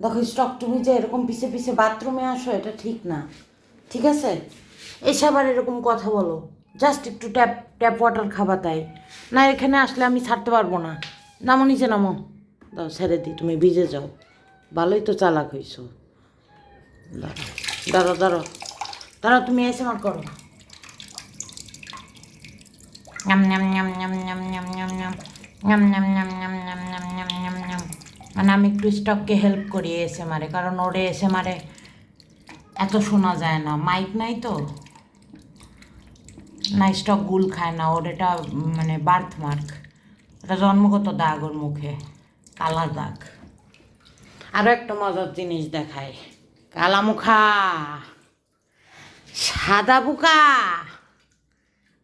দেখো স্টক তুমি যে এরকম পিছে পিছে বাথরুমে আসো এটা ঠিক না ঠিক আছে এসে আবার এরকম কথা বলো জাস্ট একটু ট্যাপ ট্যাপ ওয়াটার খাবা তাই না এখানে আসলে আমি ছাড়তে পারব না নামো নিচে নামো দাও ছেড়ে দিই তুমি ভিজে যাও ভালোই তো চালাক হইছো দাঁড়ো দাঁড়ো দাঁড়ো তুমি এসে আমার করো Nham nham nham nham nham nham nham nham. Nham nham মানে আমি একটু স্টককে হেল্প করি এসে মারে কারণ ওরে এসে মারে এত শোনা যায় না। মাইক নাই তো। না স্টক গুল খায় না। ওর এটা মানে বার্থ মার্ক এটা জন্মগত দাগ ওর মুখে। কালা দাগ। আরও একটা মজার জিনিস দেখায় কালা মুখা। সাদা বুকা।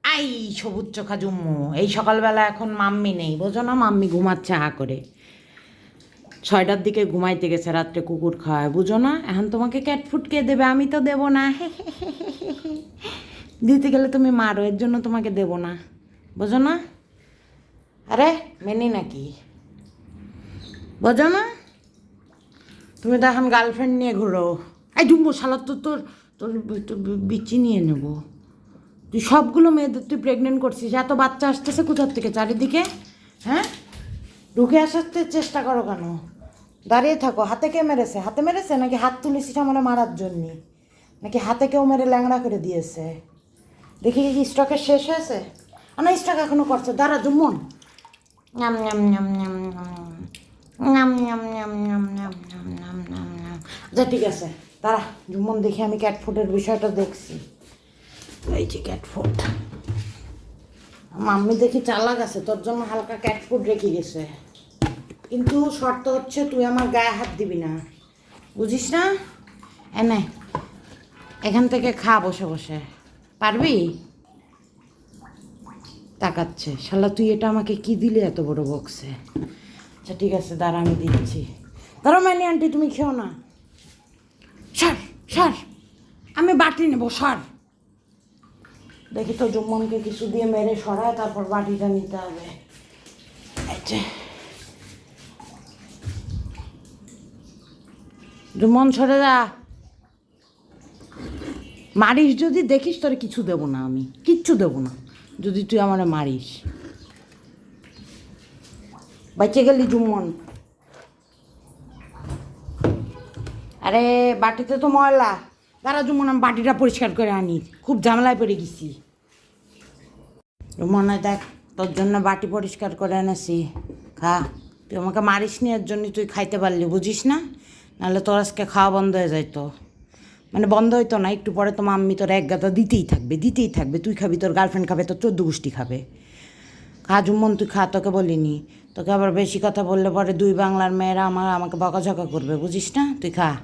আই, সবুজ চোখা জুম্মু। এই সকালবেলা এখন মাম্মি নেই। বোঝো না মাম্মি ঘুমাচ্ছে হা করে। ছয়টার দিকে ঘুমাইতে গেছে, রাত্রে কুকুর খাওয়ায়। বুঝো না? এখন তোমাকে ক্যাট ফুড কে দেবে, আমি তো দেবো না। দিতে গেলে তুমি মারো, এর জন্য তোমাকে দেবো না। বোঝো না? আরে, মেনি নাকি? বোঝো না? তুমি তো এখন গার্লফ্রেন্ড নিয়ে ঘুরো। এই জুম্বো শালা, তো তোর তোর বিচি নিয়ে নেব। তুই সবগুলো মেয়েদের তুই প্রেগনেন্ট করছিস, এত বাচ্চা আসতেছে কোথার থেকে? চারিদিকে হ্যাঁ? ঢুকে আসাতে চেষ্টা করো কেন? দাঁড়িয়ে থাকো হাতে কে মেরেছে হাতে মেরেছে নাকি হাত তুলেছিস আমার মারার জন্যে নাকি হাতে কেউ মেরে ল্যাংড়া করে দিয়েছে দেখি কি স্টকের শেষ হয়েছে না স্টক এখনও করছে দাঁড়া জুম্মন nham nham. আচ্ছা ঠিক আছে দাঁড়া জুম্মন দেখি আমি ক্যাট ফুডের বিষয়টা দেখছি এই যে ক্যাট ফুড মাম্মি দেখি চালাক আছে তোর জন্য হালকা ক্যাট ফুড রেখে গেছে কিন্তু শর্ত হচ্ছে তুই আমার গায়ে হাত দিবি না। বুঝিস না? এনে, এখান থেকে খা বসে বসে। পারবি? তাকাচ্ছে। শালা, তুই এটা আমাকে কি দিলি এত বড় বক্সে আচ্ছা ঠিক আছে, দাঁড়া, আমি দিচ্ছি। দাঁড়া মাইনি আন্টি তুমি খেও না। সর সর। আমি বাটি নেব, সর। দেখি তো জুম্মনকে কিছু দিয়ে মেরে সরায়, তারপর বাটিটা নিতে হবে। এই জুম্মন সরে যা। মারিস যদি, দেখিস তোরে কিছু দেবো না আমি। কিচ্ছু দেবো না, যদি তুই আমার মারিস। বেঁচে গেলি জুম্মন। আরে, বাটিতে তো ময়লা। তারা জুম্মন, আমি বাটিটা পরিষ্কার করে আনি। খুব ঝামেলায় পড়ে গেছি। মনে দেখ, তোর জন্য বাটি পরিষ্কার করে এনেছি। খা, তুই আমাকে মারিস নি এর জন্য তুই খাইতে পারলি, বুঝিস না? নাহলে তোর আজকে খাওয়া বন্ধ হয়ে যাইতো। মানে বন্ধ হইতো না, একটু পরে তো মাম্মি তোর এক গাদা দিতেই থাকবে দিতেই থাকবে। তুই খাবি, তোর গার্লফ্রেন্ড খাবে, তোর চোদ্দ গোষ্ঠী খাবে। খা জুম্মন তুই খা, তোকে বলিনি। তোকে আবার বেশি কথা বললে পরে দুই বাংলার মেয়েরা আমার, আমাকে বকাঝকা করবে, বুঝিস না? তুই খা।